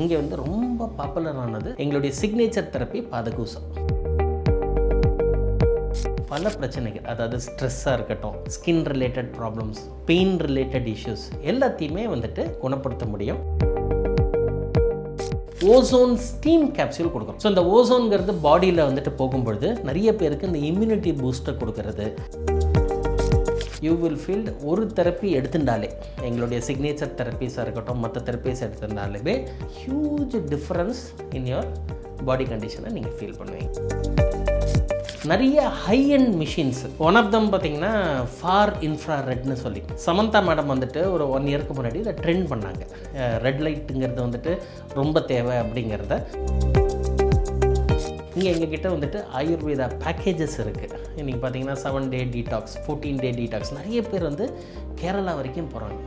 இங்கே வந்து ரொம்ப பாப்புலரானது எங்களுடைய சிக்னேச்சர் தெரப்பி பாதகூசம். பல பிரச்சனைகள் அதாவது ஸ்ட்ரெஸ்ஸாக இருக்கட்டும் skin related problems pain related issues எல்லாத்தையுமே வந்துட்டு குணப்படுத்த முடியும். ஓசோன் ஸ்டீம் கேப்சூல் கொடுக்குறோம் ஸோ இந்த ஓசோன்கிறது பாடியில் வந்துட்டு போகும்பொழுது நிறைய பேருக்கு இந்த இம்யூனிட்டி பூஸ்டர் கொடுக்கறது. யூ வில் ஃபீல் ஒரு தெரப்பி எடுத்துட்டாலே எங்களுடைய சிக்னேச்சர் தெரப்பீஸாக இருக்கட்டும் மற்ற therapies எடுத்திருந்தாலுமே huge difference in your body கண்டிஷனை நீங்கள் ஃபீல் பண்ணுவீங்க. நிறைய high end machines one of them பார்த்தீங்கன்னா ஃபார் இன்ஃப்ரா ரெட்னு சொல்லி. சமந்தா மேடம் வந்துட்டு ஒரு ஒன் இயருக்கு முன்னாடி இதை ட்ரெண்ட் பண்ணாங்க. ரெட் லைட்டுங்கிறது வந்துட்டு ரொம்ப தேவை அப்படிங்கிறத. இங்கே எங்ககிட்ட வந்துட்டு ஆயுர்வேதா பேக்கேஜஸ் இருக்குது இன்றைக்கி பார்த்தீங்கன்னா seven day detox fourteen day detox நிறைய பேர் வந்து கேரளா வரைக்கும் போகிறாங்க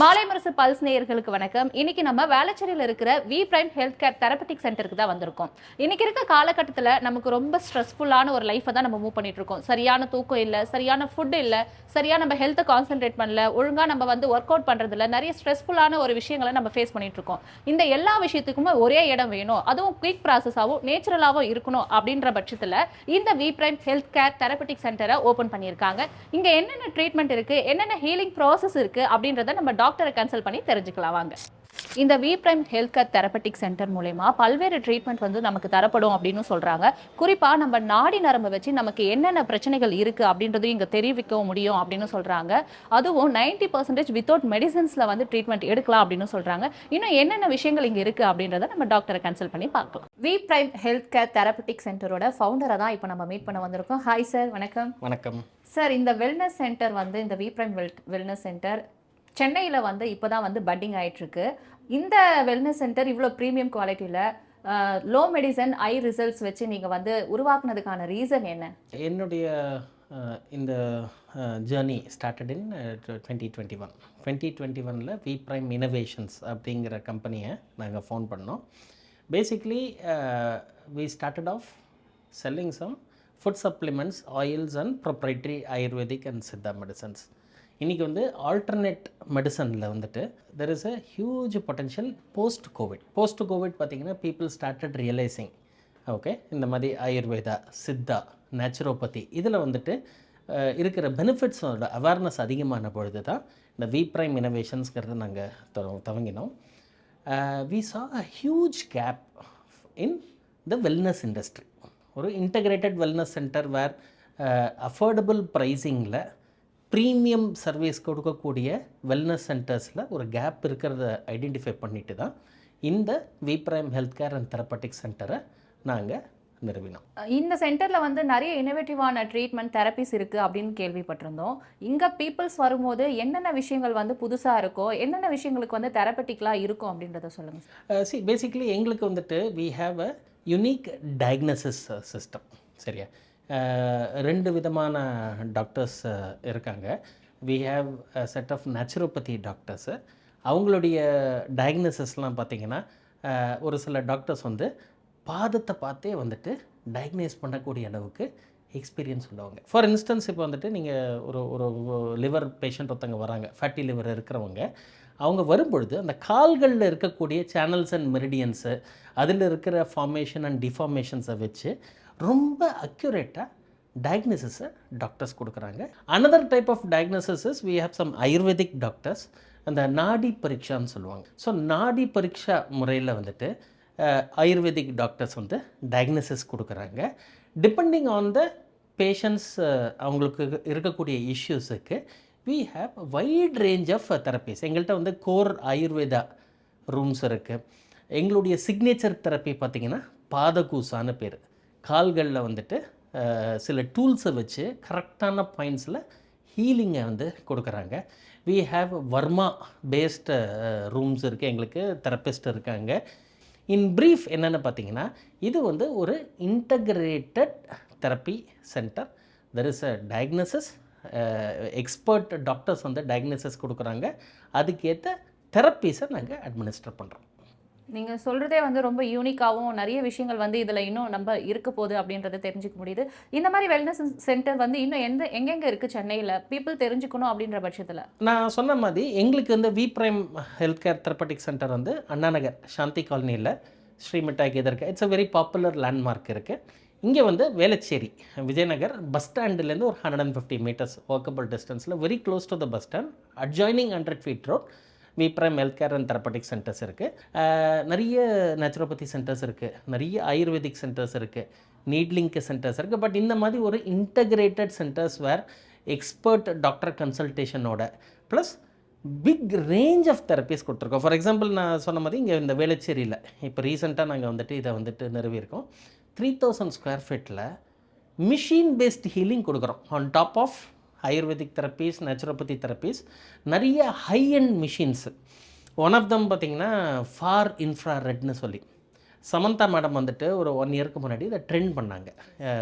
மாலை மரசு பல்ஸ் நேயர்களுக்கு வணக்கம். இன்னைக்கு நம்ம வேளச்சேரியில் இருக்கிற V Prime health care therapeutic சென்டருக்கு தான் வந்திருக்கோம். இன்னைக்கு இருக்க காலகட்டத்தில் நமக்கு ரொம்ப ஸ்ட்ரெஸ்ஃபுல்லான ஒரு லைஃப்பை தான் நம்ம மூவ் பண்ணிட்டு இருக்கோம். சரியான தூக்கம் இல்லை சரியான ஃபுட் இல்லை சரியாக நம்ம ஹெல்த்தை கான்சென்ட்ரேட் பண்ணல ஒழுங்காக நம்ம வந்து ஒர்க் அவுட் பண்ணுறதுல நிறைய ஸ்ட்ரெஸ்ஃபுல்லான ஒரு விஷயங்களை நம்ம ஃபேஸ் பண்ணிட்டு இருக்கோம். இந்த எல்லா விஷயத்துக்குமே ஒரே இடம் வேணும். அதுவும் குயிக் ப்ராசஸாகவும் நேச்சுரலாகவும் இருக்கணும் அப்படின்ற பட்சத்தில் இந்த V Prime health care therapeutic சென்டரை ஓப்பன் பண்ணியிருக்காங்க. இங்கே என்னென்ன ட்ரீட்மெண்ட் இருக்குது என்னென்ன ஹீலிங் ப்ராசஸ் இருக்குது அப்படின்றத நம்ம டாக்டரை கன்சல்ட் பண்ணி தெரிஞ்சுக்கலாம் வாங்க. இந்த V Prime health care therapeutic centre மூலயமா பல்வேறு ட்ரீட்மெண்ட் வந்து நமக்கு தரப்படும் அப்படின்னு சொல்றாங்க. குறிப்பா நம்ம நாடி நரம்பு வச்சு நமக்கு என்னென்ன பிரச்சனைகள் இருக்கு அப்படின்றதையும் இங்க தெரிவிக்கவும் முடியும் அப்படின்னு சொல்றாங்க. அதுவும் நைன்டி பர்சன்டேஜ் வித்தவுட் மெடிசன்ஸ்ல வந்து ட்ரீட்மெண்ட் எடுக்கலாம் அப்படின்னு சொல்றாங்க. இன்னும் என்னென்ன விஷயங்கள் இங்க இருக்கு அப்படின்றத நம்ம டாக்டரை கன்சல்ட் பண்ணி பார்க்கலாம். V Prime health care therapeutic சென்டரோட ஃபவுண்டரை தான் இப்போ நம்ம மீட் பண்ண வந்திருக்கோம். ஹாய் சார் வணக்கம். வணக்கம். சார் இந்த வெல்னஸ் சென்டர் வந்து இந்த V Prime well wellness centre சென்னையில் வந்து இப்போ தான் வந்து பட்டிங் ஆயிட்டிருக்கு. இந்த வெல்னஸ் சென்டர் இவ்வளோ ப்ரீமியம் குவாலிட்டியில் லோ மெடிசன் ஐ ரிசல்ட்ஸ் வச்சு நீங்கள் வந்து உருவாக்குனதுக்கான ரீசன் என்ன? என்னுடைய இந்த journey started in twenty twenty one twenty twenty ஒனில் வி ப்ரைம் இனோவேஷன்ஸ் அப்படிங்கிற கம்பெனியை நாங்கள் ஃபோன் பண்ணோம். Basically we started off selling some food supplements oils and proprietary ayurvedic and Siddha medicines இன்றைக்கி வந்து ஆல்டர்னேட் மெடிசனில் வந்துட்டு there is a huge potential post Covid post Covid பார்த்திங்கன்னா பீப்புள் ஸ்டார்டட் ரியலைசிங் ஓகே இந்த மாதிரி ஆயுர்வேதா சித்தா நேச்சுரோபதி இதில் வந்துட்டு இருக்கிற பெனிஃபிட்ஸோட அவேர்னஸ் அதிகமான பொழுது தான் இந்த வி ப்ரைம் இனோவேஷன்ஸ்ங்கிறத நாங்கள் துவங்கினோம். We saw a huge gap in the wellness industry ஒரு integrated wellness centre where affordable ப்ரைஸிங்கில் premium service கொடுக்கக்கூடிய வெல்னஸ் சென்டர்ஸில் ஒரு கேப் இருக்கிறத ஐடென்டிஃபை பண்ணிட்டு தான் இந்த V Prime health care and therapeutic சென்டரை நாங்கள் நிறுவினோம். இந்த சென்டரில் வந்து நிறைய இனோவேட்டிவான ட்ரீட்மெண்ட் தெரப்பிஸ் இருக்குது அப்படின்னு கேள்விப்பட்டிருந்தோம். இங்கே பீப்புள்ஸ் வரும்போது என்னென்ன விஷயங்கள் வந்து புதுசாக இருக்கோ என்னென்ன விஷயங்களுக்கு வந்து தெரப்பட்டிக்லாம் இருக்கும் அப்படின்றத சொல்லுங்கள் சி பேசிக்கலி எங்களுக்கு வந்துட்டு we have a unique diagnosis system சரியா? ரெண்டு விதமான டாக்டர்ஸ் இருக்காங்க. We have set of naturopathy doctors அவங்களுடைய டயக்னோசிஸ்லாம் பார்த்திங்கன்னா ஒரு சில டாக்டர்ஸ் வந்து பாதத்தை பார்த்தே வந்துட்டு டயக்னைஸ் பண்ணக்கூடிய அளவுக்கு எக்ஸ்பீரியன்ஸ் உள்ளவங்க. ஃபார் இன்ஸ்டன்ஸ் இப்போ வந்துட்டு நீங்கள் ஒரு ஒரு லிவர் பேஷண்ட் ஒருத்தவங்க வராங்க ஃபேட்டி லிவர் இருக்கிறவங்க. அவங்க வரும்பொழுது அந்த கால்களில் இருக்கக்கூடிய சேனல்ஸ் அண்ட் மெரிடியன்ஸு அதில் இருக்கிற ஃபார்மேஷன் அண்ட் டிஃபார்மேஷன்ஸை வச்சு ரொம்ப அக்யூரேட்டாக டயக்னோசிஸை டாக்டர்ஸ் கொடுக்குறாங்க. Another type of diagnosis is we have some ayurvedic doctors அந்த நாடி பரீட்சான்னு சொல்லுவாங்க. ஸோ நாடி பரீட்சா முறையில் வந்துட்டு ஆயுர்வேதிக் டாக்டர்ஸ் வந்து டயக்னோசிஸ் கொடுக்குறாங்க. டிபெண்டிங் ஆன் த பேஷண்ட்ஸ் அவங்களுக்கு இருக்கக்கூடிய இஷ்யூஸுக்கு we have wide range of therapies எங்கள்கிட்ட வந்து கோர் ஆயுர்வேதா ரூம்ஸ் இருக்குது எங்களுடைய சிக்னேச்சர் தெரப்பி பார்த்திங்கன்னா பாதகூசான்னு பேர். கால்களில் வந்துட்டு சில டூல்ஸை வச்சு கரெக்டான பாயிண்ட்ஸில் ஹீலிங்கை வந்து கொடுக்குறாங்க. We have varma based rooms இருக்குது எங்களுக்கு தெரப்பிஸ்ட் இருக்காங்க. இன் ப்ரீஃப் என்னென்னு பார்த்தீங்கன்னா இது வந்து ஒரு integrated therapy centre there is a diagnosis expert doctors வந்து டயக்னோசிஸ் கொடுக்குறாங்க. அதுக்கேற்ற தெரப்பீஸை நாங்கள் அட்மினிஸ்டர் பண்ணுறோம் நீங்கள் சொல்கிறதே வந்து ரொம்ப யூனிக்காகவும் நிறைய விஷயங்கள் வந்து இதில் இன்னும் நம்ம இருக்க போகுது அப்படின்றத தெரிஞ்சுக்க முடியுது. இந்த மாதிரி வெல்னஸ் சென்டர் வந்து இன்னும் எந்த எங்கெங்கே இருக்குது சென்னையில்? பீப்புள் தெரிஞ்சுக்கணும் அப்படின்ற பட்சத்தில். நான் சொன்ன மாதிரி எங்களுக்கு வந்து V Prime health care therapeutic centre வந்து அண்ணாநகர் சாந்தி காலனியில் ஸ்ரீமிட்டாய்க்கு இருக்குது it's a very popular landmark இருக்குது இங்கே வந்து வேளச்சேரி விஜயநகர் பஸ் ஸ்டாண்டுலேருந்து ஒரு hundred and fifty metres walkable டிஸ்டன்ஸில் very close to the bus stand adjoining hundred feet road V Prime health care and therapeutic centres இருக்குது நிறைய நேச்சுரோபதி சென்டர்ஸ் இருக்குது நிறைய ஆயுர்வேதிக் சென்டர்ஸ் இருக்குது நீட்லிங்க் சென்டர்ஸ் இருக்குது பட் இந்த மாதிரி ஒரு integrated centres where expert doctor கன்சல்டேஷனோட. Plus big range of therapies கொடுத்துருக்கோம். ஃபார் எக்ஸாம்பிள் நான் சொன்ன மாதிரி இங்கே இந்த வேளச்சேரியில் இப்போ ரீசெண்டாக நாங்கள் வந்துட்டு இதை வந்துட்டு நிறுவியிருக்கோம். த்ரீ தௌசண்ட் ஸ்கொயர் ஃபீட்டில் மிஷின் பேஸ்ட் ஹீலிங் கொடுக்குறோம். On top of ayurvedic therapies naturopathy therapies நிறைய high end machines one of them பார்த்திங்கன்னா ஃபார் இன்ஃப்ராரெட்னு சொல்லி. சமந்தா மேடம் வந்துட்டு ஒரு ஒன் இயருக்கு முன்னாடி இதை ட்ரெண்ட் பண்ணாங்க.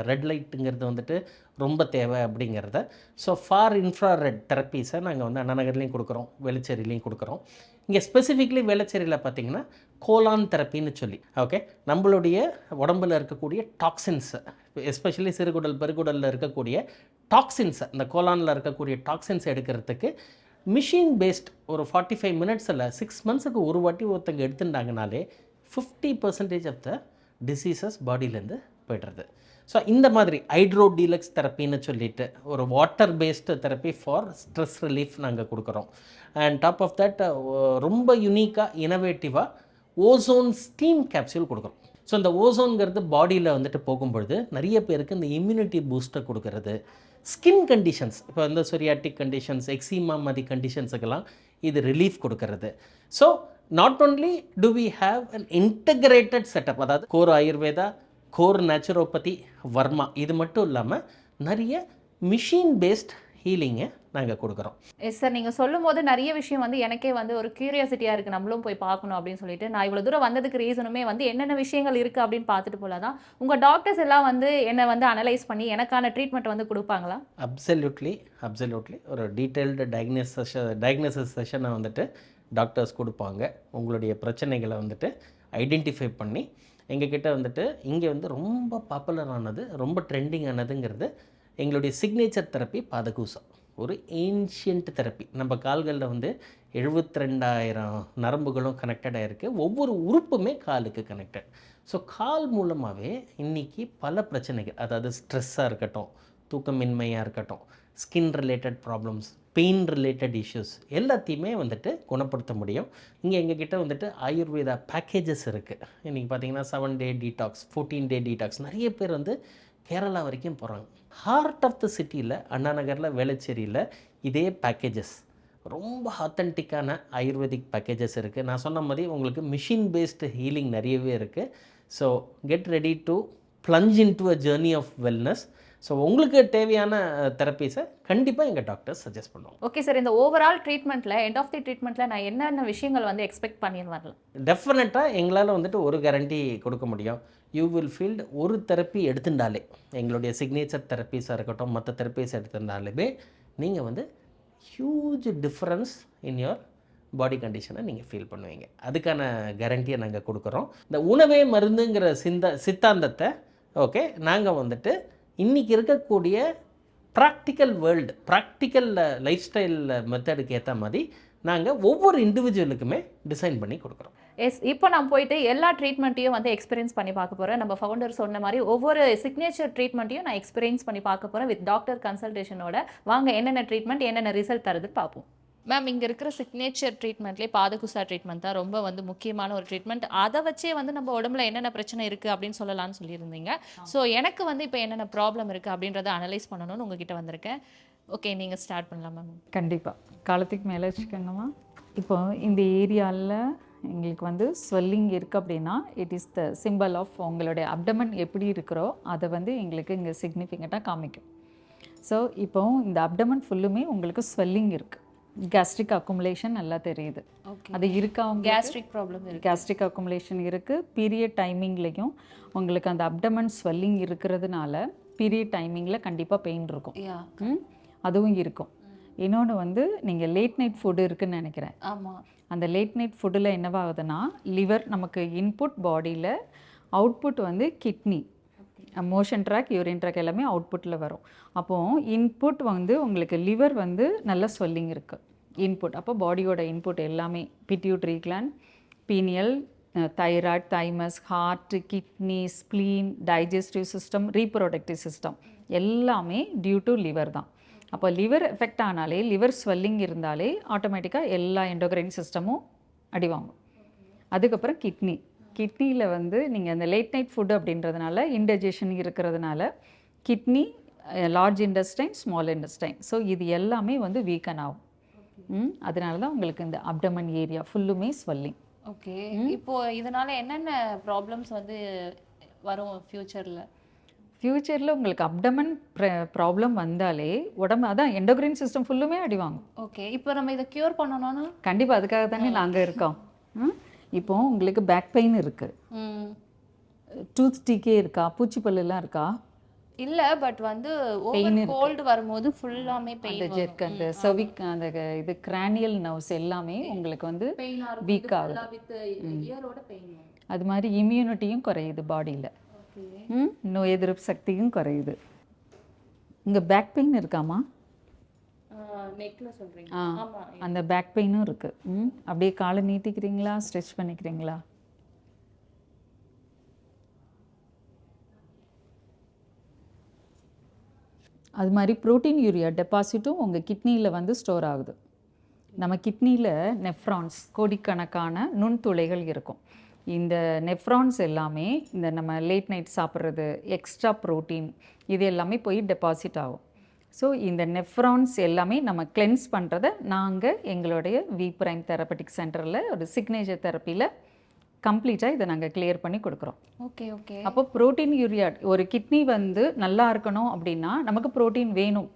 ரெட் லைட்டுங்கிறது வந்துட்டு ரொம்ப தேவை அப்படிங்கிறத. ஸோ ஃபார் இன்ஃப்ராரெட் தெரப்பீஸை நாங்கள் வந்து அண்ணாநகர்லேயும் கொடுக்குறோம் வெளிச்சேரியிலையும் கொடுக்குறோம். இங்கே ஸ்பெசிஃபிக்லி வேளச்சேரியில் பார்த்தீங்கன்னா கோலான் தெரப்பின்னு சொல்லி ஓகே நம்மளுடைய உடம்புல இருக்கக்கூடிய டாக்ஸின்ஸ் எஸ்பெஷலி சிறுகுடல் பெருகுடலில் இருக்கக்கூடிய டாக்ஸின்ஸை இந்த கோலானில் இருக்கக்கூடிய டாக்ஸின்ஸ் எடுக்கிறதுக்கு மிஷின் பேஸ்ட் ஒரு ஃபார்ட்டி ஃபைவ் மினிட்ஸில் சிக்ஸ் மந்த்ஸுக்கு ஒரு வாட்டி ஒருத்தங்க எடுத்துட்டாங்கனாலே fifty percentage of the diseases பாடியிலேருந்து போய்டுறது. ஸோ இந்த மாதிரி ஹைட்ரோ டீலக்ஸ் தெரப்பின்னு சொல்லிட்டு ஒரு water based therapy for stress relief நாங்கள் கொடுக்குறோம் அண்ட் டாப் ஆஃப் தட் ரொம்ப யூனிக்காக இனோவேட்டிவாக ஓசோன் ஸ்டீம் கேப்சூல் கொடுக்குறோம். ஸோ இந்த ஓசோன்கிறது பாடியில் வந்துட்டு போகும்பொழுது நிறைய பேருக்கு இந்த இம்யூனிட்டி பூஸ்டர் கொடுக்கறது. ஸ்கின் கண்டிஷன்ஸ் இப்போ வந்து சொரியாட்டிக் கண்டிஷன்ஸ் எக்ஸிமா மாதிரி கண்டிஷன்ஸுக்கெல்லாம் இது ரிலீஃப் கொடுக்கறது. So not only do we have an integrated setup அதாவது core Ayurveda core naturopathy varma இது மட்டும் இல்லாமல் நிறைய மிஷின் பேஸ்ட் ஹீலிங்கை நாங்கள் கொடுக்குறோம். எஸ் சார் நீங்கள் சொல்லும் போது நிறைய விஷயம் வந்து எனக்கே வந்து ஒரு கியூரியாசிட்டியாக இருக்குது நம்மளும் போய் பார்க்கணும் அப்படின்னு சொல்லிட்டு நான் இவ்வளோ தூரம் வந்ததுக்கு ரீசனுமே வந்து என்னென்ன விஷயங்கள் இருக்குது அப்படின்னு பார்த்துட்டு போல தான் உங்கள் டாக்டர்ஸ் எல்லாம் வந்து என்னை வந்து அனலைஸ் பண்ணி எனக்கான ட்ரீட்மெண்ட் வந்து கொடுப்பாங்களா? அப்சல்யூட்லி அப்சல்யூட்லி ஒரு டீட்டெயில்டு டயக்னோசிஸ் டயக்னோசிஸ் செஷனை வந்துட்டு டாக்டர்ஸ் கொடுப்பாங்க. உங்களுடைய பிரச்சனைகளை வந்துட்டு ஐடென்டிஃபை பண்ணி எங்ககிட்ட வந்துட்டு இங்கே வந்து ரொம்ப பாப்புலரானது ரொம்ப ட்ரெண்டிங் ஆனதுங்கிறது எங்களுடைய சிக்னேச்சர் தெரப்பி பாதகூசா. ஒரு ஏன்ஷியன்ட் தெரப்பி நம்ம கால்களில் வந்து எழுபத்தி ரெண்டாயிரம் நரம்புகளும் கனெக்டட் ஆகிருக்கு ஒவ்வொரு உறுப்புமே காலுக்கு கனெக்டட் ஸோ கால் மூலமாகவே இன்றைக்கி பல பிரச்சனைகள் அதாவது ஸ்ட்ரெஸ்ஸாக இருக்கட்டும் தூக்கமின்மையாக இருக்கட்டும் skin related problems pain related issues எல்லாத்தையுமே வந்துட்டு குணப்படுத்த முடியும். இங்கே எங்ககிட்ட வந்துட்டு ஆயுர்வேதா பேக்கேஜஸ் இருக்குது இன்றைக்கி பார்த்தீங்கன்னா seven day detox fourteen day detox நிறைய பேர் வந்து கேரளா வரைக்கும் போகிறாங்க ஹார்ட் ஆஃப் த சிட்டியில் அண்ணா நகரில் வேளச்சேரியில் இதே பேக்கேஜஸ் ரொம்ப ஆத்தென்டிக்கான ஆயுர்வேதிக் பேக்கேஜஸ் இருக்குது நான் சொன்ன மாதிரி உங்களுக்கு மிஷின் பேஸ்டு ஹீலிங் நிறையவே இருக்குது so get ready to plunge into a journey of wellness so உங்களுக்கு தேவையான தெரப்பீஸை கண்டிப்பாக எங்கள் டாக்டர்ஸ் சஜஸ்ட் பண்ணுவோம் ஓகே சார் இந்த ஓவரால் ட்ரீட்மெண்ட்டில் எண்ட் ஆஃப் தி ட்ரீட்மெண்ட்டில் நான் என்னென்ன விஷயங்கள் வந்து எக்ஸ்பெக்ட் பண்ணி வரலாம் டெஃபினட்டாக எங்களால் வந்துட்டு ஒரு கேரண்டி கொடுக்க முடியும். யூ வில் ஃபீல்ட் ஒரு தெரப்பி எடுத்துட்டாலே எங்களுடைய சிக்னேச்சர் தெரப்பீஸாக இருக்கட்டும் மற்ற தெரப்பீஸ் எடுத்திருந்தாலுமே நீங்கள் வந்து huge difference in your body கண்டிஷனை நீங்கள் ஃபீல் பண்ணுவீங்க. அதுக்கான கேரண்டியை நாங்கள் கொடுக்குறோம். இந்த உணவே மருந்துங்கிற சிந்த சித்தாந்தத்தை ஓகே நாங்கள் வந்துட்டு இன்றைக்கி இருக்கக்கூடிய practical world practical lifestyle மெத்தடுக்கு ஏற்ற மாதிரி நாங்கள் ஒவ்வொரு இண்டிவிஜுவலுக்குமே டிசைன் பண்ணி கொடுக்குறோம். எஸ் இப்போ நான் போயிட்டு எல்லா ட்ரீட்மெண்ட்டையும் வந்து எக்ஸ்பீரியன்ஸ் பண்ணி பார்க்க போகிறேன் நம்ம ஃபவுண்டர் சொன்ன மாதிரி ஒவ்வொரு சிக்னேச்சர் ட்ரீட்மெண்ட்டையும் நான் எக்ஸ்பீரியன்ஸ் பண்ணி பார்க்க போகிறேன் வித் டாக்டர் கன்சல்டேஷனோட வாங்க என்னென்ன ட்ரீட்மெண்ட் என்னென்ன ரிசல்ட் தருதுன்னு பார்ப்போம். மேம் இங்கே இருக்கிற சிக்னேச்சர் ட்ரீட்மெண்ட்லேயே பாதகுசா ட்ரீட்மெண்ட் தான் ரொம்ப வந்து முக்கியமான ஒரு ட்ரீட்மெண்ட் அதை வச்சே வந்து நம்ம உடம்புல என்னென்ன பிரச்சனை இருக்குது அப்படின்னு சொல்லலாம்னு சொல்லியிருந்தீங்க. ஸோ எனக்கு வந்து இப்போ என்னென்ன ப்ராப்ளம் இருக்குது அப்படின்றத அனலைஸ் பண்ணணும்னு உங்ககிட்ட வந்திருக்கேன். ஓகே நீங்கள் ஸ்டார்ட் பண்ணலாம் மேம் கண்டிப்பாக காலத்துக்கு மேலே வச்சுக்கோங்கம்மா. இப்போ இந்த ஏரியாவில் எங்களுக்கு வந்து ஸ்வெல்லிங் இருக்குது அப்படின்னா it is the symbol of உங்களுடைய அப்டமன் எப்படி இருக்கிறோ அதை வந்து எங்களுக்கு இங்கே சிக்னிஃபிகண்ட்டாக காமிக்கும். ஸோ இப்போ இந்த அப்டமன் ஃபுல்லுமே உங்களுக்கு ஸ்வெல்லிங் இருக்குது கேஸ்ட்ரிக் அக்குமுலேஷன் நல்லா தெரியுது. அது இருக்கா. கேஸ்ட்ரிக் ப்ராப்ளம் கேஸ்ட்ரிக் அக்குமுலேஷன் இருக்குது பீரியட் டைமிங்லேயும் உங்களுக்கு அந்த அப்டமன் ஸ்வெல்லிங் இருக்கிறதுனால பீரியட் டைமிங்கில் கண்டிப்பாக பெயின் இருக்கும். அதுவும் இருக்கும். இன்னொன்று வந்து நீங்கள் லேட் நைட் ஃபுட் இருக்குன்னு நினைக்கிறேன். ஆமா. அந்த லேட் நைட் ஃபுட்டில் என்னவாகுதுன்னா லிவர் நமக்கு இன்புட் பாடியில் அவுட்புட் வந்து kidney motion track urine track எல்லாமே அவுட்புட்டில் வரும். அப்போது இன்புட் வந்து உங்களுக்கு லிவர் வந்து நல்ல ஸ்வெல்லிங் இருக்குது இன்புட் அப்போ பாடியோட இன்புட் எல்லாமே pituitary gland pineal thyroid thymus heart kidney spleen digestive system reproductive system எல்லாமே டியூ டு லிவர் தான். அப்போ லிவர் எஃபெக்ட் ஆனாலே லிவர் ஸ்வெல்லிங் இருந்தாலே ஆட்டோமேட்டிக்காக எல்லா எண்டோக்ரைன் சிஸ்டமும் அடிவாங்கும் அதுக்கப்புறம் கிட்னி கிட்னியில் வந்து நீங்கள் அந்த லேட் நைட் ஃபுட் அப்படின்றதுனால இன்டைஜஷன் இருக்கிறதுனால kidney large intestine small intestine so இது எல்லாமே வந்து வீக்கன் ஆகும். அதனால தான் உங்களுக்கு இந்த அப்டமன் ஏரியா ஃபுல்லுமே ஸ்வெல்லிங் ஓகே இப்போ இதனால என்னென்ன ப்ராப்ளம்ஸ் வந்து வரும் ஃபியூச்சர்ல ஃப்யூச்சரில் உங்களுக்கு அப்டமன் ப்ராப்ளம் வந்தாலே உடம்பு அதான் எண்டோக்ரைன் சிஸ்டம் ஃபுல்லுமே அடி வாங்கும். ஓகே இப்போ நம்ம இதை கியூர் பண்ணணும்னா? கண்டிப்பாக அதுக்காக தானே நாங்கள் இருக்கோம். ம்? இப்போ உங்களுக்கு பேக் பெயின் இருக்குது ம். டூத் ஸ்டிக்கே இருக்கா? பூச்சிப்பல்லுலாம் இருக்கா? இல்ல பட் வந்து கோல்டு வரும்போது ஃபுல்லாமே அந்த பெயின் ஜெர்க் அந்த செவிக் அந்த இது கிரானியல் நர்வ்ஸ் எல்லாமே உங்களுக்கு வந்து weak ஆகுது. அது மாதிரி இம்யூனிட்டியும் குறையுது பாடியில் நோய் எதிர்ப்பு சக்தியும் குறையுது. இங்கே பேக் பெயின் இருக்காமா? நெக்ல சொல்றீங்க. ஆமா அந்த பேக் பெயினும் இருக்குது ம் அப்படியே காலை நீட்டிக்கிறீங்களா ஸ்ட்ரெச் பண்ணிக்கிறீங்களா? அது மாதிரி புரோட்டீன் யூரியா டெபாசிட்டும் உங்கள் கிட்னியில் வந்து ஸ்டோர் ஆகுது. நம்ம கிட்னியில் நெஃப்ரான்ஸ் கோடிக்கணக்கான நுண்துளைகள் இருக்கும். இந்த நெஃப்ரான்ஸ் எல்லாமே இந்த நம்ம லேட் நைட் சாப்பிட்றது எக்ஸ்ட்ரா புரோட்டீன் இது எல்லாமே போய் டெபாசிட் ஆகும். ஸோ இந்த நெஃப்ரான்ஸ் எல்லாமே நம்ம கிளென்ஸ் பண்ணுறத நாங்கள் எங்களுடைய வி பிரைம் தெரப்பட்டிக் சென்டரில் ஒரு சிக்னேச்சர் தெரப்பியில் கம்ப்ளீட்டாக இதை நாங்கள் கிளியர் பண்ணி கொடுக்குறோம். Okay okay. அப்போ புரோட்டீன் யூரியா ஒரு கிட்னி வந்து நல்லா இருக்கணும் அப்படின்னா நமக்கு புரோட்டீன் வேணும்.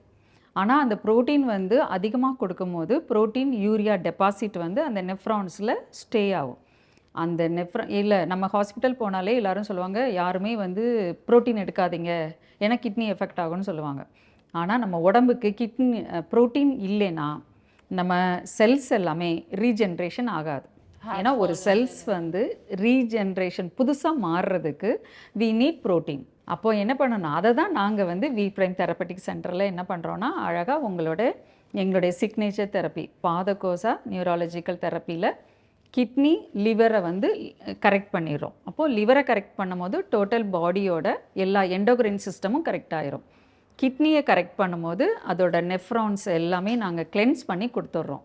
ஆனால் அந்த புரோட்டீன் வந்து அதிகமாக கொடுக்கும்போது புரோட்டீன் யூரியா டெபாசிட் வந்து அந்த நெஃப்ரான்ஸில் ஸ்டே ஆகும். அந்த நெஃப்ரா இல்லை நம்ம ஹாஸ்பிட்டல் போனாலே எல்லாரும் சொல்லுவாங்க யாருமே வந்து புரோட்டீன் எடுக்காதீங்க. ஏன்னா கிட்னி எஃபெக்ட் ஆகும்னு சொல்லுவாங்க. ஆனால் நம்ம உடம்புக்கு கிட்னி புரோட்டீன் இல்லைன்னா நம்ம செல்ஸ் எல்லாமே ரீஜென்ரேஷன் ஆகாது. ஏன்னா ஒரு செல்ஸ் வந்து ரீஜென்ரேஷன் புதுசாக மாறுறதுக்கு வி நீட் புரோட்டீன் அப்போ என்ன பண்ணணும்? அதை தான் நாங்கள் வந்து வி பிரைம் தெரப்பட்டிக் சென்டரில் என்ன பண்ணுறோன்னா அழகாக உங்களோட எங்களுடைய சிக்னேச்சர் தெரப்பி பாதகோசா நியூராலஜிக்கல் தெரப்பியில் கிட்னி லிவரை வந்து கரெக்ட் பண்ணிடுறோம். அப்போது லிவரை கரெக்ட் பண்ணும்போது டோட்டல் பாடியோட எல்லா எண்டோக்ரைன் சிஸ்டமும் கரெக்ட் ஆயிரும். கிட்னியை கரெக்ட் பண்ணும்போது அதோட நெஃப்ரான்ஸ் எல்லாமே நாங்கள் கிளென்ஸ் பண்ணி கொடுத்துட்றோம்.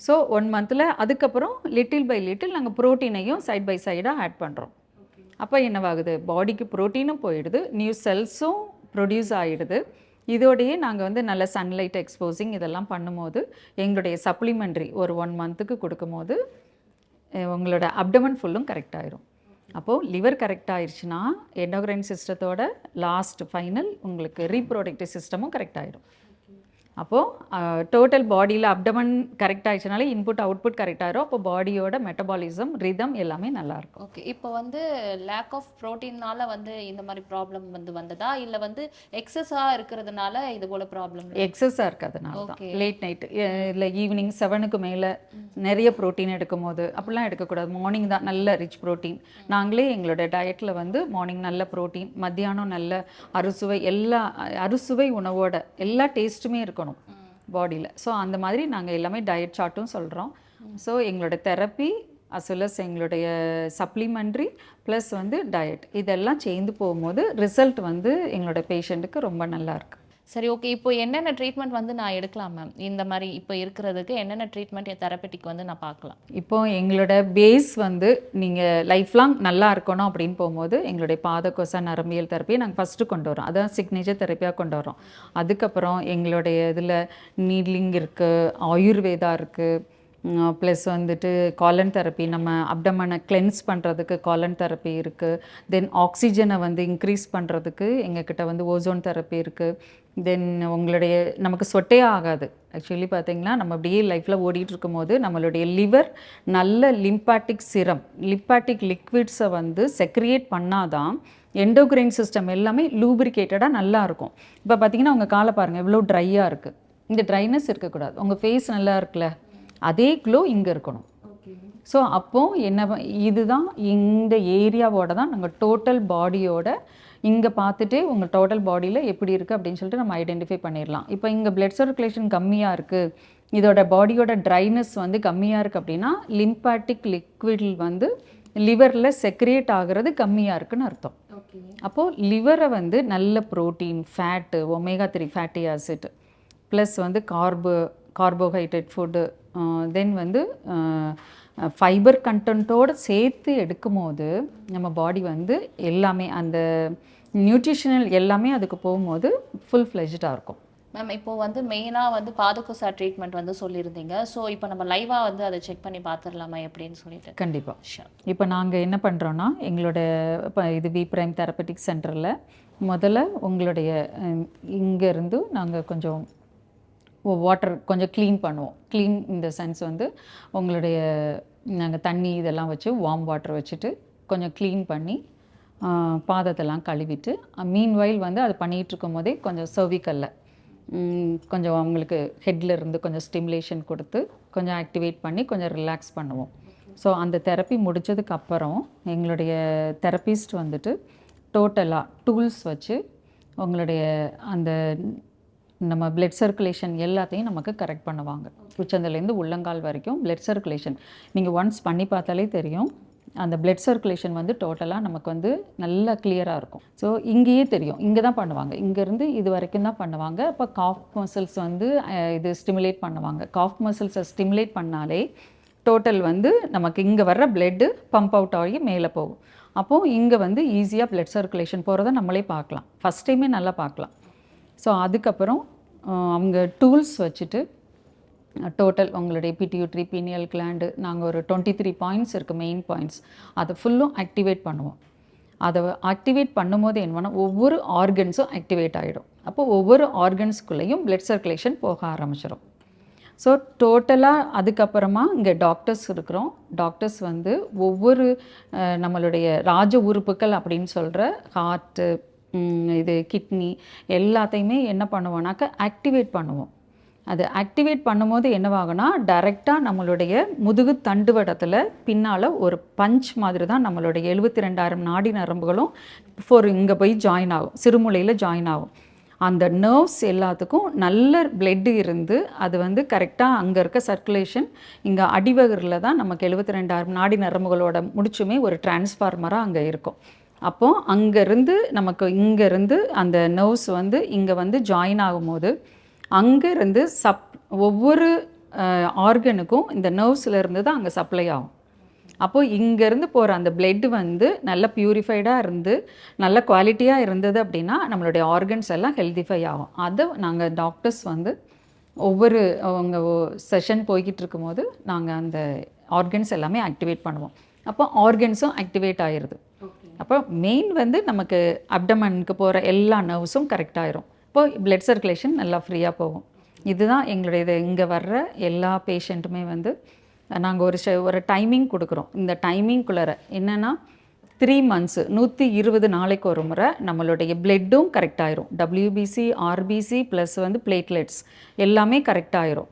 ஸோ ஒன் மந்தில் அதுக்கப்புறம் லிட்டில் பை லிட்டில் நாங்கள் ப்ரோட்டீனையும் சைட் பை சைடாக ஆட் பண்ணுறோம் அப்போ என்னவாகுது? பாடிக்கு ப்ரோட்டீனும் போயிடுது நியூ செல்ஸும் ப்ரொடியூஸ் ஆகிடுது இதோடையே நாங்கள் வந்து நல்ல சன்லைட் எக்ஸ்போசிங் இதெல்லாம் பண்ணும்போது எங்களுடைய சப்ளிமெண்ட்ரி ஒரு ஒன் மந்த்துக்கு கொடுக்கும்போது உங்களோட அப்டமன் ஃபுல்லும் கரெக்ட் ஆயிரும். அப்போது லிவர் கரெக்ட் ஆயிடுச்சுன்னா எண்டோக்ரைன் சிஸ்டத்தோட லாஸ்ட் ஃபைனல் உங்களுக்கு ரீப்ரோடக்டிவ் சிஸ்டமும் கரெக்ட் ஆகிடும் அப்போது டோட்டல் பாடியில் அப்டமன் கரெக்ட் ஆயிடுச்சுனாலே இன்புட் அவுட்புட் கரெக்ட் ஆயிரும். அப்போ பாடியோட மெட்டபாலிசம் ரிதம் எல்லாமே நல்லா இருக்கும். ஓகே இப்போ வந்து லேக் ஆஃப் ப்ரோட்டீன்னால வந்து இந்த மாதிரி ப்ராப்ளம் வந்து வந்ததா? இல்ல வந்து எக்ஸஸா இருக்கிறதுனால இது போல ப்ராப்ளம் எக்ஸஸாக இருக்கிறதுனால தான். லேட் நைட்டு இல்லை ஈவினிங் செவனுக்கு மேலே நிறைய ப்ரோட்டீன் எடுக்கும் போது அப்படிலாம் எடுக்கக்கூடாது. மார்னிங் தான் நல்ல ரிச் ப்ரோட்டீன் நாங்களே எங்களோட டயட்டில் வந்து மார்னிங் நல்ல ப்ரோட்டீன் மத்தியானம் நல்ல அறுசுவை எல்லா அறுசுவை உணவோட எல்லா டேஸ்ட்டுமே இருக்கணும் பாடியில் ஸோ அந்த மாதிரி நாங்கள் எல்லாமே டயட் சார்ட்டும் சொல்கிறோம் ஸோ எங்களோட தெரப்பி as எங்களுடைய சப்ளிமெண்ட்ரி ப்ளஸ் வந்து டயட் இதெல்லாம் சேர்ந்து போகும்போது ரிசல்ட் வந்து எங்களோட பேஷண்ட்டுக்கு ரொம்ப நல்லாயிருக்கு சரி ஓகே இப்போ என்னென்ன ட்ரீட்மெண்ட் வந்து நான் எடுக்கலாம் மேம் இந்த மாதிரி இப்போ இருக்கிறதுக்கு என்னென்ன ட்ரீட்மெண்ட் என் தெரப்பட்டிக் வந்து நான் பார்க்கலாம். இப்போ எங்களோட பேஸ் வந்து நீங்கள் லைஃப் லாங் நல்லா இருக்கணும் அப்படின்னு போகும்போது எங்களுடைய பாதகோசா நரம்பியல் தெரப்பியை நாங்கள் ஃபஸ்ட்டு கொண்டு வரோம் அதான் சிக்னேச்சர் தெரப்பியாக கொண்டு வரோம் அதுக்கப்புறம் எங்களுடைய இதில் நீட்லிங் இருக்குது ஆயுர்வேதா இருக்குது ப்ளஸ் வந்துட்டு காலன் தெரப்பி நம்ம அப்டமனை கிளென்ஸ் பண்ணுறதுக்கு காலன் தெரப்பி இருக்குது தென் ஆக்சிஜனை வந்து இன்க்ரீஸ் பண்ணுறதுக்கு எங்ககிட்ட வந்து ஓசோன் தெரப்பி இருக்குது தென் உங்களுடைய நமக்கு சொட்டே ஆகாது. ஆக்சுவலி பார்த்திங்கன்னா நம்ம அப்படியே லைஃப்பில் ஓடிட்டு இருக்கும்போது நம்மளுடைய லிவர் நல்ல லிம்பாட்டிக் சிரம் லிம்பாட்டிக் லிக்விட்ஸை வந்து செக்ரியேட் பண்ணாதான் எண்டோக்ரைன் சிஸ்டம் எல்லாமே லூப்ரிகேட்டடாக நல்லா இருக்கும். இப்போ பார்த்தீங்கன்னா உங்கள் காலை பாருங்கள் எவ்வளோ ட்ரையாக இருக்குது இந்த ட்ரைனஸ் இருக்கக்கூடாது. உங்கள் ஃபேஸ் நல்லா இருக்குல்ல? அதே க்ளோ இங்கே இருக்கணும். ஸோ அப்போ என்ன இதுதான் இந்த ஏரியாவோட தான் நாங்கள் டோட்டல் பாடியோட இங்கே பார்த்துட்டு உங்கள் டோட்டல் பாடியில் எப்படி இருக்குது அப்படின்னு சொல்லிட்டு நம்ம ஐடென்டிஃபை பண்ணிடலாம். இப்போ இங்கே பிளட் சர்க்குலேஷன் கம்மியாக இருக்குது இதோட பாடியோட ட்ரைனஸ் வந்து கம்மியாக இருக்குது அப்படின்னா லிம்பாட்டிக் லிக்விட் வந்து லிவரில் செக்ரியேட் ஆகிறது கம்மியாக இருக்குன்னு அர்த்தம். அப்போது லிவரை வந்து நல்ல protein fat omega three fatty acid plus வந்து கார்போ கார்போஹைட்ரேட் ஃபுட்டு தென் வந்து ஃபைபர் கண்டென்ட்டோடு சேர்த்து எடுக்கும் போது நம்ம பாடி வந்து எல்லாமே அந்த நியூட்ரிஷனல் எல்லாமே அதுக்கு போகும்போது ஃபுல் ஃப்ளெஜ்டாக இருக்கும். மேம் இப்போ வந்து மெயினாக வந்து பாதுகுசா ட்ரீட்மெண்ட் வந்து சொல்லியிருந்தீங்க. ஸோ இப்போ நம்ம லைவாக வந்து அதை செக் பண்ணி பார்த்துடலாமா எப்படின்னு சொல்லிட்டு. கண்டிப்பாக. இப்போ நாங்கள் என்ன பண்ணுறோன்னா எங்களோட இப்போ இது வி பிரைம் தெரப்பட்டிக் சென்டரில் முதல்ல உங்களுடைய இங்கேருந்து நாங்கள் கொஞ்சம் வாட்டர் கொஞ்சம் க்ளீன் பண்ணுவோம். க்ளீன் இந்த சென்ஸ் வந்து உங்களுடைய நாங்கள் தண்ணி இதெல்லாம் வச்சு வார்ம் வாட்டர் வச்சுட்டு கொஞ்சம் க்ளீன் பண்ணி பாதத்தெல்லாம் கழுவிட்டு மீன் வயல் வந்து அது பண்ணிகிட்டு இருக்கும் போதே கொஞ்சம் சர்விக்கல்ல கொஞ்சம் அவங்களுக்கு ஹெட்டில் இருந்து கொஞ்சம் ஸ்டிமுலேஷன் கொடுத்து கொஞ்சம் ஆக்டிவேட் பண்ணி கொஞ்சம் ரிலாக்ஸ் பண்ணுவோம். ஸோ அந்த தெரப்பி முடித்ததுக்கப்புறம் எங்களுடைய தெரபிஸ்ட் வந்துட்டு டோட்டலாக டூல்ஸ் வச்சு உங்களுடைய அந்த நம்ம பிளட் சர்க்குலேஷன் எல்லாத்தையும் நமக்கு கரெக்ட் பண்ணுவாங்க. உச்சந்தலேருந்து உள்ளங்கால் வரைக்கும் பிளட் சர்க்குலேஷன் நீங்கள் ஒன்ஸ் பண்ணி பார்த்தாலே தெரியும் அந்த பிளட் சர்க்குலேஷன் வந்து டோட்டலாக நமக்கு வந்து நல்லா கிளியராக இருக்கும். ஸோ இங்கேயே தெரியும். இங்கே தான் பண்ணுவாங்க. இங்கேருந்து இது வரைக்கும் தான் பண்ணுவாங்க. அப்போ காஃப் மசில்ஸ் வந்து இது ஸ்டிமுலேட் பண்ணுவாங்க. காஃப் மசில்ஸை ஸ்டிமுலேட் பண்ணாலே டோட்டல் வந்து நமக்கு இங்கே வர்ற பிளட்டு பம்ப் அவுட் ஆகி மேலே போகும். அப்போது இங்கே வந்து ஈஸியாக பிளட் சர்க்குலேஷன் போகிறத நம்மளே பார்க்கலாம். ஃபஸ்ட் டைமே நல்லா பார்க்கலாம். ஸோ அதுக்கப்புறம் அவங்க டூல்ஸ் வச்சுட்டு டோட்டல் உங்களுடைய பிடியூட்ரி பீனியல் கிளாண்டு நாங்கள் ஒரு டுவெண்ட்டி த்ரீ பாயிண்ட்ஸ் இருக்குது மெயின் பாயிண்ட்ஸ் அதை ஃபுல்லும் ஆக்டிவேட் பண்ணுவோம். அதை ஆக்டிவேட் பண்ணும்போது என்ன ஒவ்வொரு ஆர்கன்ஸும் ஆக்டிவேட் ஆகிடும் அப்போ ஒவ்வொரு ஆர்கன்ஸ்குள்ளேயும் பிளட் சர்க்குலேஷன் போக ஆரம்பிச்சிடும் ஸோ டோட்டலாக அதுக்கப்புறமா இங்கே டாக்டர்ஸ் இருக்கிறோம். டாக்டர்ஸ் வந்து ஒவ்வொரு நம்மளுடைய ராஜ உறுப்புகள் அப்படின்னு சொல்கிற ஹார்ட்டு இது கிட்னி எல்லாத்தையுமே என்ன பண்ணுவோம்னாக்க ஆக்டிவேட் பண்ணுவோம். அது ஆக்டிவேட் பண்ணும்போது என்னவாகும்னா டைரெக்டாக நம்மளுடைய முதுகு தண்டுவடத்தில் பின்னால் ஒரு பஞ்ச் மாதிரி தான் நம்மளுடைய எழுபத்தி ரெண்டாயிரம் நாடி நரம்புகளும் ஃபோர் இங்கே போய் ஜாயின் ஆகும். சிறுமுலையில் ஜாயின் ஆகும். அந்த நர்வ்ஸ் எல்லாத்துக்கும் நல்ல பிளட்டு இருந்து அது வந்து கரெக்டாக அங்கே இருக்க சர்க்குலேஷன் இங்கே அடிவகரில் தான் நமக்கு எழுபத்தி ரெண்டாயிரம் நாடி நரம்புகளோட முடிச்சுமே ஒரு டிரான்ஸ்ஃபார்மராக அங்கே இருக்கும். அப்போ அங்கேருந்து நமக்கு இங்கேருந்து அந்த நர்வ்ஸ் வந்து இங்கே வந்து ஜாயின் ஆகும்போது அங்கேருந்து சப் ஒவ்வொரு ஆர்கனுக்கும் இந்த நர்வ்ஸில் இருந்து தான் அங்கே சப்ளை ஆகும். அப்போது இங்கேருந்து போகிற அந்த பிளட் வந்து நல்ல ப்யூரிஃபைடாக இருந்து நல்ல குவாலிட்டியாக இருந்தது அப்படின்னா நம்மளுடைய ஆர்கன்ஸ் எல்லாம் ஹெல்திஃபை ஆகும். அதை நாங்கள் டாக்டர்ஸ் வந்து ஒவ்வொரு அவங்க செஷன் போய்கிட்டு இருக்கும்போது நாங்கள் அந்த ஆர்கன்ஸ் எல்லாமே ஆக்டிவேட் பண்ணுவோம். அப்போ ஆர்கன்ஸும் ஆக்டிவேட் ஆயிடுது. அப்போ மெயின் வந்து நமக்கு அப்டமனுக்கு போகிற எல்லா நர்வ்ஸும் கரெக்ட் ஆயிரும். இப்போ பிளட் சர்க்குலேஷன் நல்லா ஃப்ரீயாக போகும். இதுதான் எங்களுடைய இது. இங்கே வர்ற எல்லா பேஷண்ட்டுமே வந்து நாங்கள் ஒரு ஒரு டைமிங் கொடுக்குறோம். இந்த டைமிங்குள்ளார என்னென்னா த்ரீ மந்த்ஸு நூற்றி இருபது நாளைக்கு ஒரு முறை நம்மளுடைய பிளட்டும் கரெக்ட் ஆயிரும். டபிள்யூபிசி ஆர்பிசி ப்ளஸ் வந்து பிளேட்லெட்ஸ் எல்லாமே கரெக்ட் ஆயிரும்.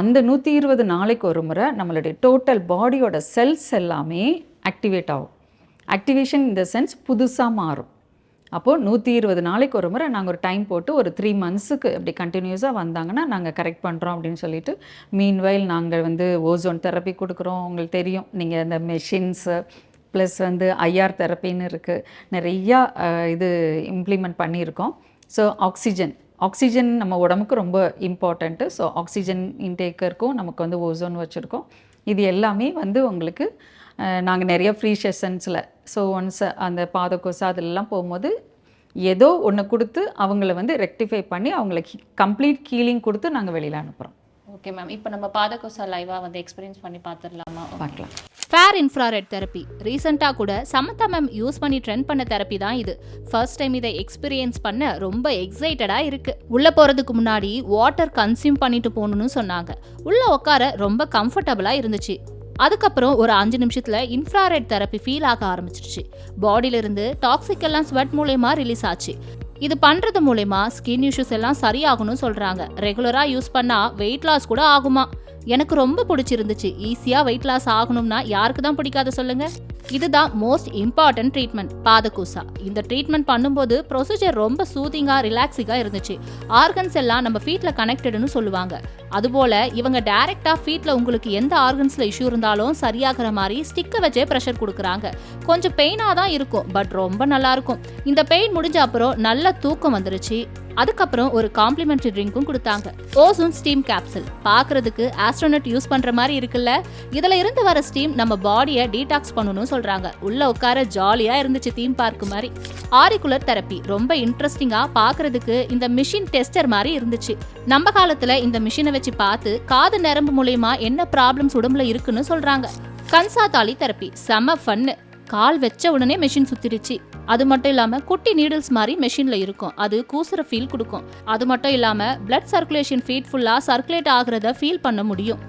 அந்த நூற்றி இருபது நாளைக்கு ஒரு முறை நம்மளுடைய டோட்டல் பாடியோட செல்ஸ் எல்லாமே ஆக்டிவேட் ஆகும். ஆக்டிவேஷன் இந்த சென்ஸ் புதுசாக மாறும். அப்போது நூற்றி இருபது நாளைக்கு ஒரு முறை நாங்கள் ஒரு டைம் போட்டு ஒரு த்ரீ மந்த்ஸுக்கு அப்படி கண்டினியூஸாக வந்தாங்கன்னா நாங்கள் கரெக்ட் பண்ணுறோம் அப்படின்னு சொல்லிட்டு மீன்வைல் நாங்கள் வந்து ஓசோன் தெரப்பி கொடுக்குறோம். உங்களுக்கு தெரியும். நீங்கள் அந்த மெஷின்ஸு ப்ளஸ் வந்து ஐஆர் தெரப்பின்னு இருக்குது நிறையா இது இம்ப்ளிமெண்ட் பண்ணியிருக்கோம். ஸோ ஆக்சிஜன் ஆக்சிஜன் நம்ம உடம்புக்கு ரொம்ப இம்பார்ட்டண்ட்டு ஸோ ஆக்சிஜன் இன்டேக்கருக்கும் நமக்கு வந்து ஓசோன் வச்சுருக்கோம். இது எல்லாமே வந்து உங்களுக்கு நாங்கள் நிறைய ஃப்ரீ செஷன்ஸில் ஸோ ஒன்ஸ் அந்த பாதக்கோசா அதெல்லாம் போகும்போது ஏதோ ஒன்று கொடுத்து அவங்கள வந்து ரெக்டிஃபை பண்ணி அவங்கள கம்ப்ளீட் கீலிங் கொடுத்து நாங்கள் வெளியில் அனுப்புகிறோம் ஓகே மேம் இப்போ நம்ம பாதகோசா லைவாக வந்து எக்ஸ்பீரியன்ஸ் பண்ணி பார்த்துடலாமா பார்க்கலாம் ஃபேர் இன்ஃப்ராரெட் தெரப்பி ரீசெண்டாக கூட சமந்தா மேம் யூஸ் பண்ணி ட்ரெண்ட் பண்ண தெரப்பி தான் இது. ஃபர்ஸ்ட் டைம் இதை எக்ஸ்பீரியன்ஸ் பண்ண ரொம்ப எக்ஸைட்டடாக இருக்குது உள்ளே போகிறதுக்கு முன்னாடி வாட்டர் கன்சியூம் பண்ணிட்டு போகணும்னு சொன்னாங்க. உள்ளே உட்கார ரொம்ப கம்ஃபர்டபுளாக இருந்துச்சு. அதுக்கப்புறம் ஒரு அஞ்சு நிமிஷத்தில் இன்ஃப்ராரெட் தெரப்பி ஃபீல் ஆக ஆரம்பிச்சிருச்சு. பாடியிலிருந்து டாக்ஸிக் எல்லாம் ஸ்வெட் மூலயமா ரிலீஸ் ஆச்சு. இது பண்றது மூலயமா ஸ்கின் இஷ்யூஸ் எல்லாம் சரியாகணும்னு சொல்றாங்க. ரெகுலரா யூஸ் பண்ணா வெயிட் லாஸ் கூட ஆகுமா? எனக்கு ரொம்ப பிடிச்சிருந்துச்சு. ஈஸியாக வெயிட் லாஸ் ஆகணும்னா யாருக்கு தான் பிடிக்காத சொல்லுங்க? இதுதான் மோஸ்ட் இம்பார்ட்டன்ட் ட்ரீட்மெண்ட் பாதகூசா. இந்த ட்ரீட்மெண்ட் பண்ணும்போது ப்ரொசீஜர் ரொம்ப சூதிங்காக ரிலாக்ஸிங்காக இருந்துச்சு. ஆர்கன்ஸ் எல்லாம் நம்ம ஃபீட்ல கனெக்டட்னு சொல்லுவாங்க. அதுபோல இவங்க டைரக்டா ஃபீட்ல உங்களுக்கு எந்த ஆர்கன்ஸ்ல இஷ்யூ இருந்தாலும் சரியாகிற மாதிரி ஸ்டிக்கை வச்சே ப்ரெஷர் கொடுக்குறாங்க. கொஞ்சம் பெயினாக தான் இருக்கும் பட் ரொம்ப நல்லா இருக்கும். இந்த பெயின் முடிஞ்ச அப்புறம் நல்ல தூக்கம் வந்துருச்சு. அதுக்கப்புறம் ஒரு காம்ப்ளிமெண்டரி ட்ரிங்க்கும் கொடுத்தாங்க. ஓசோன் ஸ்டீம் கேப்சூல் பாக்குறதுக்கு ஆஸ்ட்ரோனட் யூஸ் பண்ற மாதிரி இருக்குல்ல? இதுல இருந்து வர ஸ்டீம் நம்ம பாடியை டீடாக்ஸ் பண்ணணும்னு சொல்றாங்க. உள்ள உட்கார ஜாலியா இருந்துச்சு தீம் பார்க் மாதிரி. ஆரிகுலர் தெரப்பி ரொம்ப இன்ட்ரெஸ்டிங்கா பாக்குறதுக்கு இந்த மிஷின் டெஸ்டர் மாதிரி இருந்துச்சு. நம்ம காலத்துல இந்த மிஷினை வச்சு பார்த்து காது நரம்பு மூலயமா என்ன ப்ராப்ளம்ஸ் உடம்புல இருக்குன்னு சொல்றாங்க. கன்சா தாலி தெரப்பி செம ஃபன்னு கால் வச்ச உடனே மெஷின் சுத்திடுச்சு. அது மட்டும் இல்லாம குட்டி நீடில்ஸ் மாதிரி மெஷின்ல இருக்கும். அது கூசுற ஃபீல் கொடுக்கும். அது மட்டும் இல்லாம பிளட் சர்க்குலேஷன் ஃபீட் ஃபுல்லா சர்க்குலேட் ஆகுறத ஃபீல் பண்ண முடியும்.